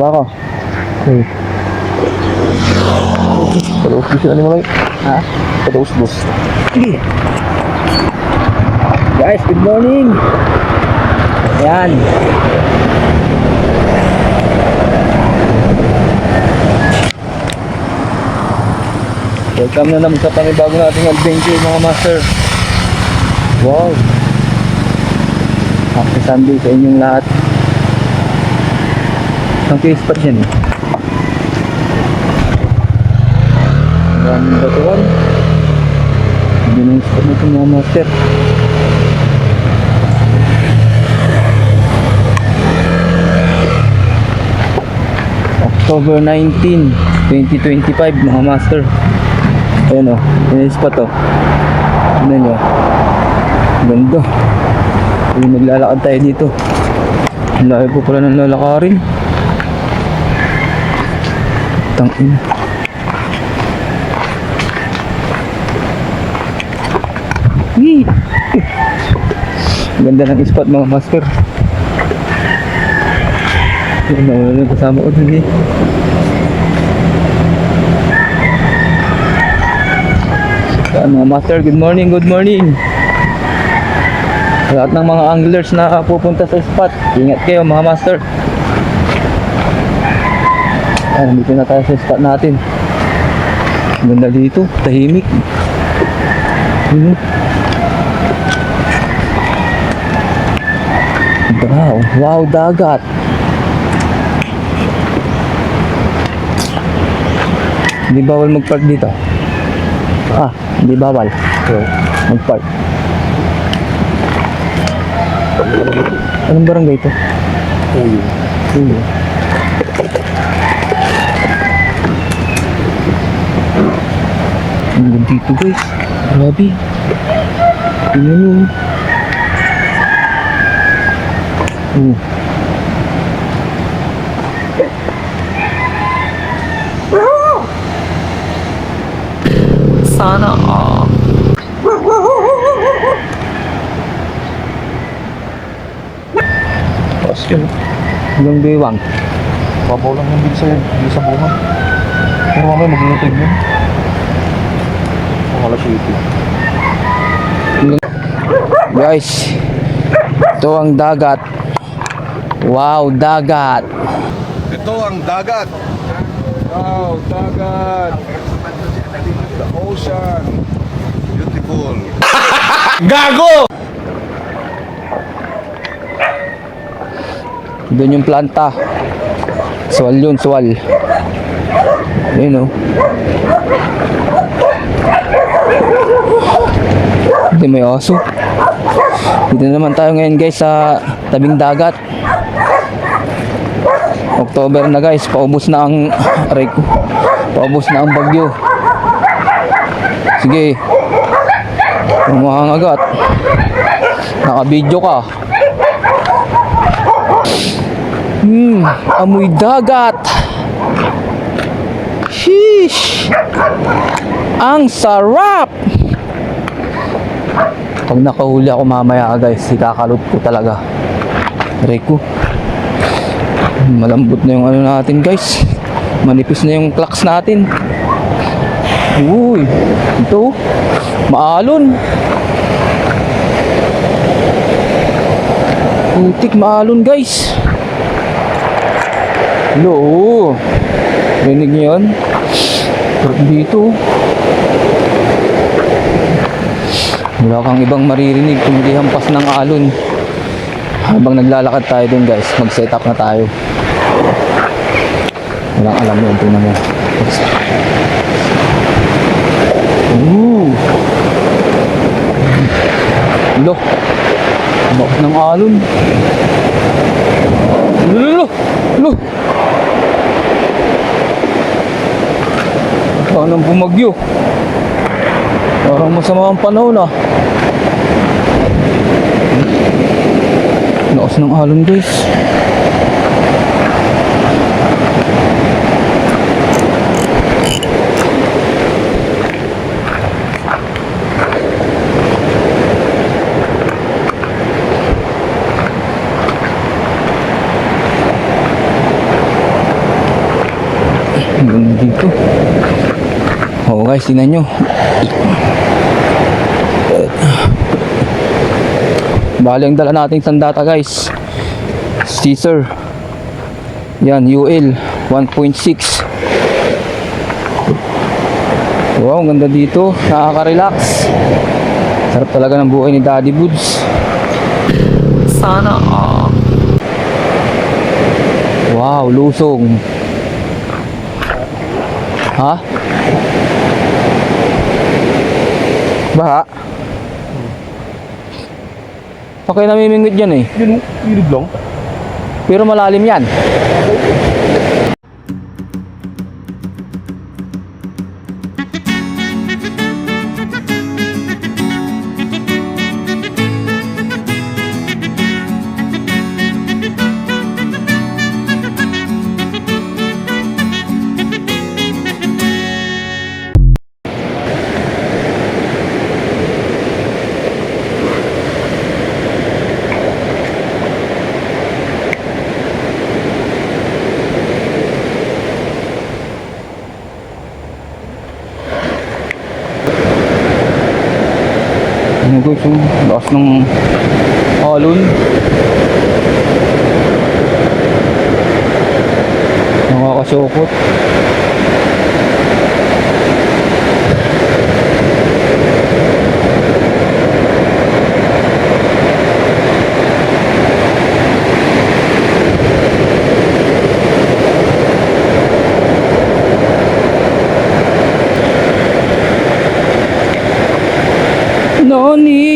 Baba ko. Okay. Padaus dos ano mo Ha? Padaus dos. Sige. Guys, good morning. Ayan. Welcome na naman sa panibago nating adventure mga master. Wow. Happy Sunday sa inyong lahat. Ang case pa dyan eh. Maraming batuan. Hindi na spot nito mga master. October 19, 2025 mga master. Ayan o, yun yung spot o. Ano nyo? Naglalakad tayo dito. Ang layo po pala ng lalakarin. Tangin. Yee! Ganda ng spot mga master. Yun na, wala na kasama ko dun eh. Yan, mga master, good morning, good morning. Lahat ng mga anglers na pupunta sa spot, ingat kayo mga master. Ayan, nandito na tayo sa spot natin. Ganda dito, tahimik. Oh. Wow, wow, dagat. Hindi bawal mag-park dito. Ah, hindi bawal. Mag-park. Anong barangay ito? Uyo. Uyo. Dito guys. Grabe. Tingnan nyo. Oh. Sana all. Tapos yun. Hanggang bewang. Babaw lang yung yun, bisa bunga. Pero mamaya maglulutog yun. 7. Guys. Ito ang dagat. Wow, dagat. Ito ang dagat. Wow, dagat. The ocean. Beautiful. Doon yung planta. Swal yun, swal. Ayun o. Hindi may aso. Dito naman tayo ngayon guys sa tabing dagat. October na guys, paubos na ang aray ko. Paubos na ang bagyo. Sige. Kung makangagat. Naka-video ka. Hmm, amoy dagat. Sheesh. Ang sarap. Pag nakahuli ako mamaya guys, ikakalot ko talaga. Reko. Malambot na yung ano natin guys. Manipis na yung clucks natin. Uy, ito. Maalon. Putik maalon guys. Hello. Rinig niyo yun? Dito. Wala kang ibang maririnig kundi hampas ng alon. Habang naglalakad tayo dun guys, mag-set up na tayo. Walang alam yun, tingnan mo. Ooh. Lo. Bakit ng alon? Lo. Lo. Parang bumagyo. Parang masama ang panahon ah. Lakas ng alon guys. dito. Oo guys, tingnan nyo. Bali ang dala nating sandata guys. Caesar. Yan, UL 1.6. Wow, ang ganda dito. Nakaka-relax. Sarap talaga ng buhay ni Daddy Boods. Sana all. Wow, lusong. Ha? Baha? Okay namimingwit dyan eh. Yun, ilog lang. Pero malalim yan. Yung lakas ng alon. Nakakasukot.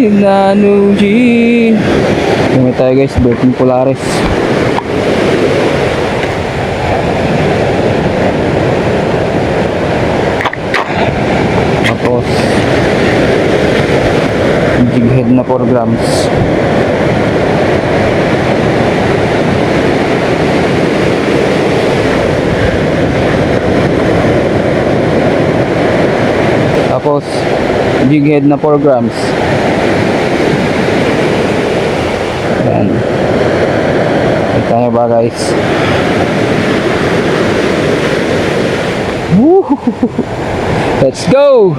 Noni Nanuji Yung tayo guys, Bertin Polaris. Tapos Jig head na 4 grams. Tapos jig head na 4 grams. Ayan. Kita nyo ba guys? Woo! Let's go!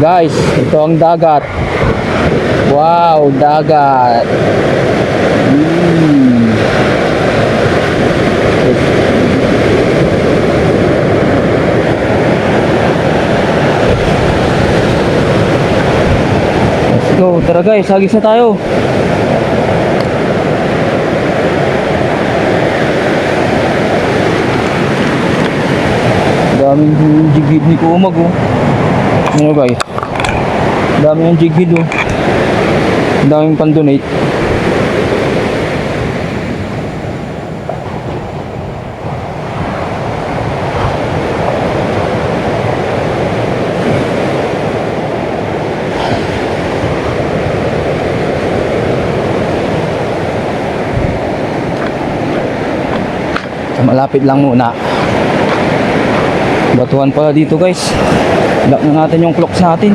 Guys, ito ang dagat. Wow, dagat. Mm. Let's go. Tara guys, hagis na tayo. Daming jigid ni Kumag oh. Ano guys? Dami yung jigid oh. Daming pan-donate. Malapit lang muna. Batuhan pala dito guys. Lock na natin yung clocks natin.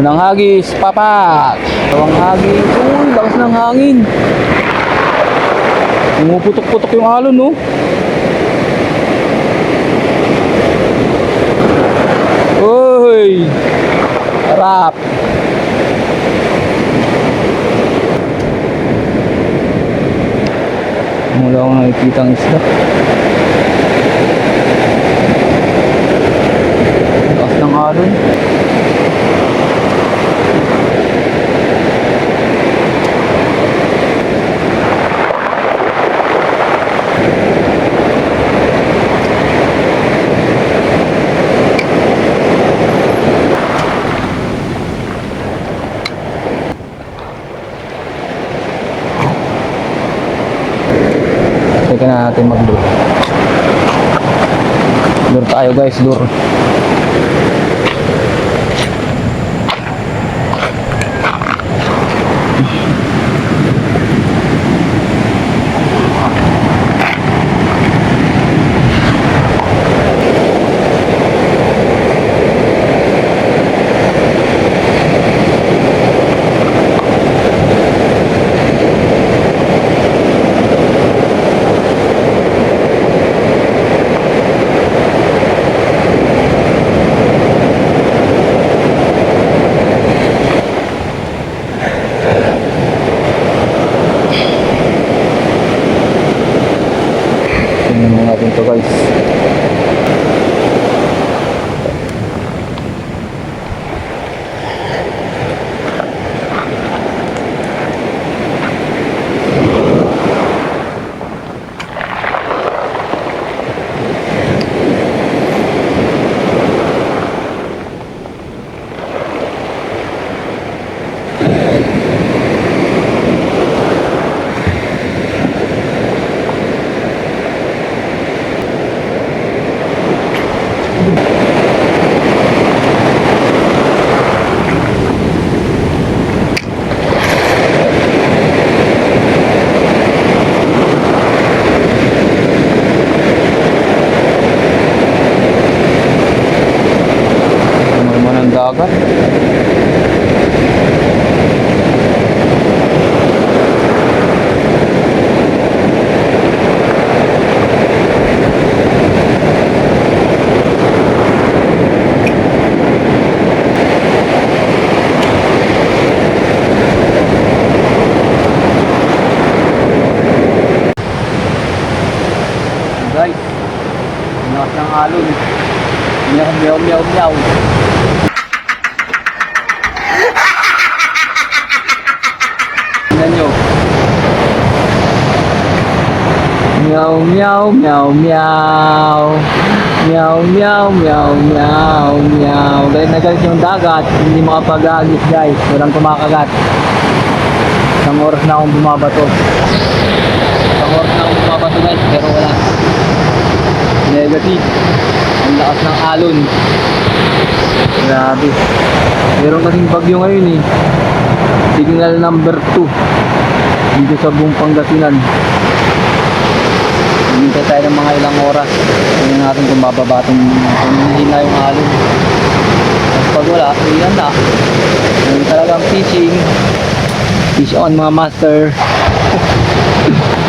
Unang hagis, papak. Dalawang hagis. Uy, lakas ng hangin. Pumuputok-putok yung alon, no? Uy! Harap! Mula akong nakikita ang isda. Lakas ng alon. Na natin mag-lure. Lure tayo guys, lure. Meow, meow, meow, meow. Meow, meow, meow, meow, meow. Dagat. Hindi makapag-agis guys. Walang kumakagat. Isang na akong bumabato. Na akong. Pero wala. Negative. Ang lakas ng alon. Grabe. Meron kasing bagyo ngayon eh. Signal number 2. Dito sa buong. Hintay tayo ng mga ilang oras. Tingnan natin kung bababa itong hina yung halo. At pag wala, iyan na. Yung talagang fishing. Fish on mga master.